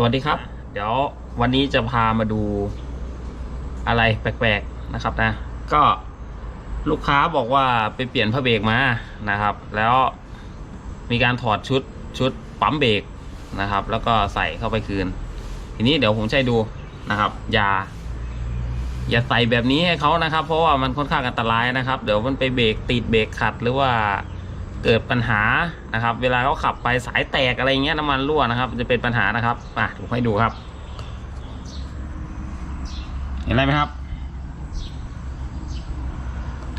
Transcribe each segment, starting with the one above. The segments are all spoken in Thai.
สวัสดีครับ เดี๋ยววันนี้จะพามาดูอะไรแปลกๆนะครับนะ ก็ลูกค้าบอกว่าไปเปลี่ยนพระเบรกมานะครับ แล้วมีการถอดชุดชุดปั๊มเบรกนะครับ แล้วก็ใส่เข้าไปคืน ทีนี้เดี๋ยวผมใช้ดูนะครับ อย่า อย่าใส่แบบนี้ให้เขานะครับ เพราะว่ามันค่อนข้างอันตรายนะครับ เดี๋ยวมันไปเบรกติดเบรกขัดหรือว่า เกิดปัญหานะครับ เวลาเขาขับไปสายแตกอะไรเงี้ยน้ำมันรั่วนะครับ จะเป็นปัญหานะครับอะผมให้ดูครับ เห็นอะไรไหมครับ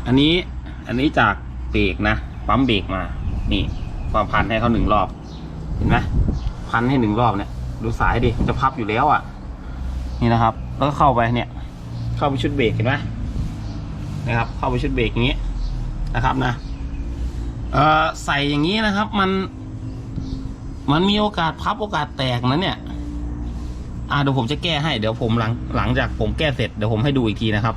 อันนี้อันนี้จากเบรกนะปั๊มเบรกมา นี่ความพันให้เขาหนึ่งรอบ เห็นไหมพันให้หนึ่งรอบเนี่ย ดูสายดิมันจะพับอยู่แล้วอะ นี่นะครับ แล้วก็เข้าไปเนี่ย เข้าไปชุดเบรกเห็นไหมนะครับ เข้าไปชุดเบรกอย่างนี้นะครับนะ ใส่อย่างนี้นะครับ มันมันมีโอกาสพับโอกาสแตกนะเนี่ย อ่าเดี๋ยวผมจะแก้ให้ เดี๋ยวผมหลังหลังจากผมแก้เสร็จเดี๋ยวผมให้ดูอีกทีนะครับ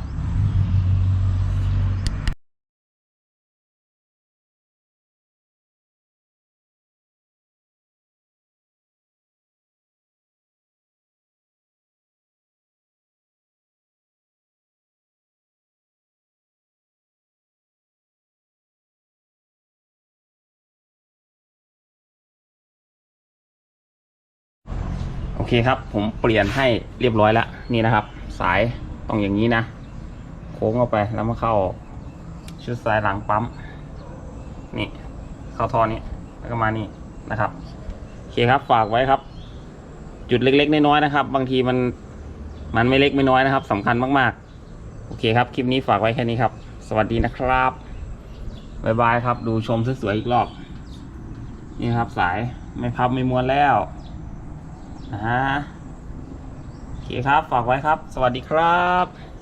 อเคครับ ผมเปลี่ยนให้เรียบร้อยแล้วนี่นะครับ สายต้องอย่างนี้นะ โค้งเข้าไปแล้วมาเข้า ชุดสายหลังปั๊ม นี่ เข้าท่อนี้แล้วก็มานี่นะครับโอเคครับฝากไว้ครับ จุดเล็กๆน้อยๆนะครับ บางทีมันมันไม่เล็กไม่น้อยนะครับสำคัญมากๆ โอเคครับ คลิปนี้ฝากไว้แค่นี้ครับ สวัสดีนะครับบ๊ายบายครับ ดูชมสวยๆอีกรอบ นี่ครับ สายไม่พับไม่ม้วนแล้ว อ่าโอเคครับ ฝากไว้ครับ สวัสดีครับ